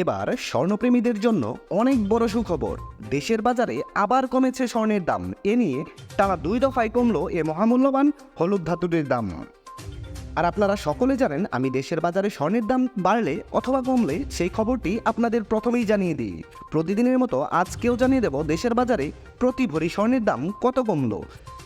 এবার স্বর্ণপ্রেমীদের জন্য অনেক বড় সুখবর। দেশের বাজারে আবার কমেছে স্বর্ণের দাম। এ নিয়ে টানা দুই দফায় কমলো এ মহামূল্যবান হলুদ ধাতুটির দাম। আর আপনারা সকলে জানেন, আমি দেশের বাজারে স্বর্ণের দাম বাড়লে অথবা কমলে সেই খবরটি আপনাদের প্রথমেই জানিয়ে দিই। প্রতিদিনের মতো আজকেও জানিয়ে দেব, দেশের বাজারে প্রতি ভরি স্বর্ণের দাম কত কমলো?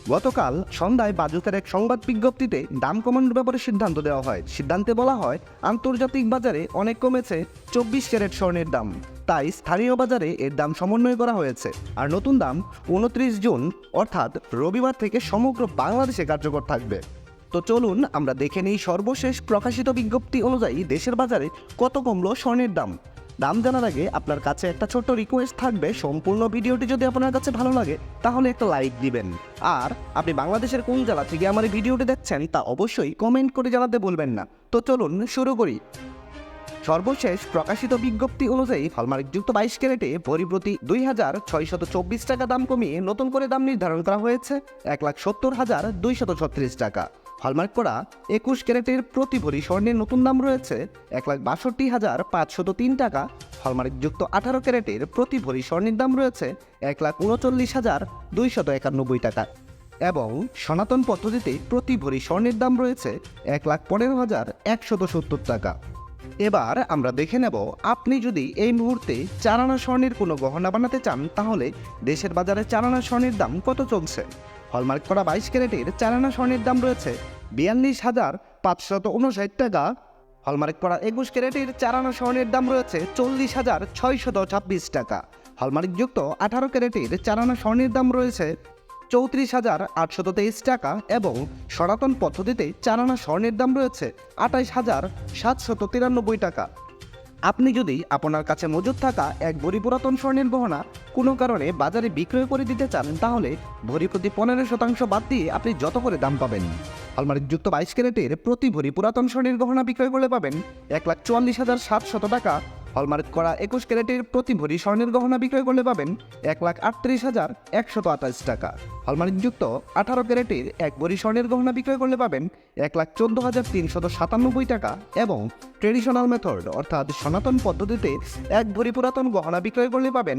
গতকাল সন্ধ্যায় বাজুতের এক সংবাদ বিজ্ঞপ্তিতে দাম কমানোর ব্যাপারে সিদ্ধান্ত দেওয়া হয়। সিদ্ধান্তে বলা হয়, আন্তর্জাতিক বাজারে অনেক কমেছে চব্বিশ ক্যারেট স্বর্ণের দাম। তাই স্থানীয় বাজারে এর দাম সমন্বয় করা হয়েছে। আর নতুন দাম উনত্রিশ জুন, অর্থাৎ রবিবার থেকে সমগ্র বাংলাদেশে কার্যকর থাকবে। তো চলুন আমরা দেখে নিই সর্বশেষ প্রকাশিত বিজ্ঞপ্তি অনুযায়ী দেশের বাজারে কত কমলো স্বর্ণের দাম। দাম জানার আগে আপনার কাছে একটা ছোট্ট রিকোয়েস্ট থাকবে। সম্পূর্ণ ভিডিওটি যদি আপনার কাছে ভালো লাগে, তাহলে একটা লাইক দিবেন। আর আপনি বাংলাদেশের কোন জেলা থেকে আমার এই ভিডিওটি দেখছেন, তা অবশ্যই কমেন্ট করে জানাতে বলবেন না। তো চলুন শুরু করি। সর্বশেষ প্রকাশিত বিজ্ঞপ্তি অনুযায়ী হলমার্কযুক্ত বাইশ ক্যারেটে ভরি প্রতি দুই হাজার ছয়শত চব্বিশ টাকা দাম কমিয়ে নতুন করে দাম নির্ধারণ করা হয়েছে। এক লাখ সত্তর হাজার দুইশত ছত্রিশ টাকা। হলমার্ক করা একুশ ক্যারেটের প্রতি ভরি স্বর্ণের নতুন দাম রয়েছে এক লাখ বাষট্টি হাজার পাঁচশত তিন টাকা। হলমার্কযুক্ত আঠারো ক্যারেটের প্রতি ভরি স্বর্ণের দাম রয়েছে এক লাখ উনচল্লিশ হাজার দুইশত একানব্বই টাকা। এবং সনাতন পদ্ধতিতে প্রতি ভরি স্বর্ণের দাম রয়েছে এক লাখ পনেরো হাজার একশত সত্তর টাকা। এবার আমরা দেখে নেব, আপনি যদি এই মুহূর্তে চারানা স্বর্ণের কোনো গহনা বানাতে চান, তাহলে দেশের বাজারে চারানা স্বর্ণের দাম কত চলছে? হলমার্ক করা বাইশ ক্যারেটের চারানা স্বর্ণের দাম রয়েছে বিয়াল্লিশ হাজার পাঁচশত উনষাট টাকা। হলমার্ক করা একুশ ক্যারেটের চারানা স্বর্ণের দাম রয়েছে চল্লিশ হাজার ছয়শত ছাব্বিশ টাকা। হলমার্কযুক্ত আঠারো ক্যারেটের চারানা স্বর্ণের দাম রয়েছে চৌত্রিশ হাজার আটশত তেইশ টাকা এবং সনাতন পদ্ধতিতে চারানা স্বর্ণের দাম রয়েছে আঠাইশ হাজার সাতশত তিরানব্বই টাকা। আপনি যদি আপনার কাছে মজুদ থাকা এক ভরি পুরাতন স্বর্ণের গহনা কোনো কারণে বাজারে বিক্রয় করে দিতে চান, তাহলে ভরি প্রতি পনেরো শতাংশ বাদ দিয়ে আপনি যত করে দাম পাবেন। যুক্ত বাইশ ক্যারেটের প্রতি ভরি পুরাতন স্বর্ণের গহনা বিক্রয় করলে পাবেন এক লাখ চুয়াল্লিশ হাজার সাতশত টাকা। হলমার্ক করা একুশ ক্যারেটের প্রতি ভরি স্বর্ণের গহনা বিক্রয় করলে পাবেন এক লাখ আটত্রিশ হাজার একশত আঠাশ টাকা। হলমার্কযুক্ত আঠারো ক্যারেটের এক ভরি স্বর্ণের গহনা বিক্রয় করলে পাবেন এক লাখ চোদ্দ হাজার তিনশত সাতানব্বই টাকা এবং ট্রেডিশনাল মেথড অর্থাৎ সনাতন পদ্ধতিতে এক ভরি পুরাতন গহনা বিক্রয় করলে পাবেন